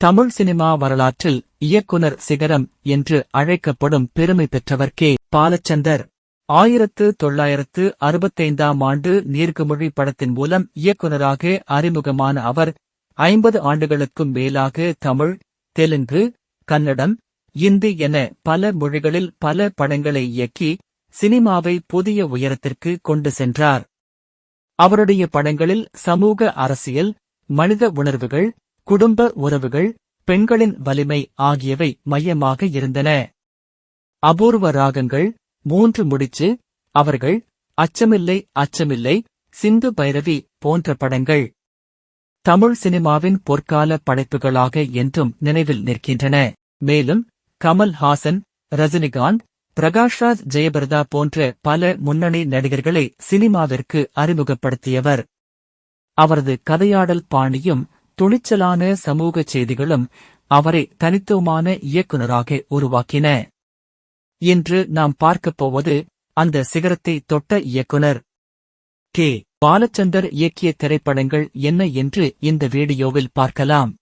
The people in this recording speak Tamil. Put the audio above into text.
தமிழ் சினிமா வரலாற்றில் இயக்குனர் சிகரம் என்று அழைக்கப்படும் பெருமை பெற்றவர் கே. பாலச்சந்தர். ஆயிரத்து தொள்ளாயிரத்து அறுபத்தைந்தாம் ஆண்டு நீர்க்குமொழி படத்தின் மூலம் இயக்குனராக அறிமுகமான அவர் ஐம்பது ஆண்டுகளுக்கும் மேலாக தமிழ் தெலுங்கு கன்னடம் இந்தி என பல மொழிகளில் பல படங்களை இயக்கி சினிமாவை புதிய உயரத்திற்கு கொண்டு சென்றார். அவருடைய படங்களில் சமூக அரசியல் மனித உணர்வுகள் குடும்ப உறவுகள் பெண்களின் வலிமை ஆகியவை மையமாக இருந்தன. அபூர்வ ராகங்கள் மூன்று முடிச்சு அவர்கள் அச்சமில்லை அச்சமில்லை சிந்து பைரவி போன்ற படங்கள். தமிழ் சினிமாவின் பொற்கால படைப்புகளாக என்றும் நினைவில் நிற்கின்றன. மேலும் கமல் ஹாசன் ரஜினிகாந்த் பிரகாஷ்ராஜ் ஜெயபிரதா போன்ற பல முன்னணி நடிகர்களை சினிமாவிற்கு அறிமுகப்படுத்தியவர். அவரது கதையாடல் பாணியும் துணிச்சலான சமூக செய்திகளும் அவரை தனித்துவமான இயக்குனராக உருவாக்கின. இன்று நாம் பார்க்கப் போவது அந்த சிகரத்தை தொட்ட இயக்குனர். கே. பாலச்சந்தர் இயக்கிய திரைப்படங்கள் என்ன என்று இந்த வீடியோவில் பார்க்கலாம்.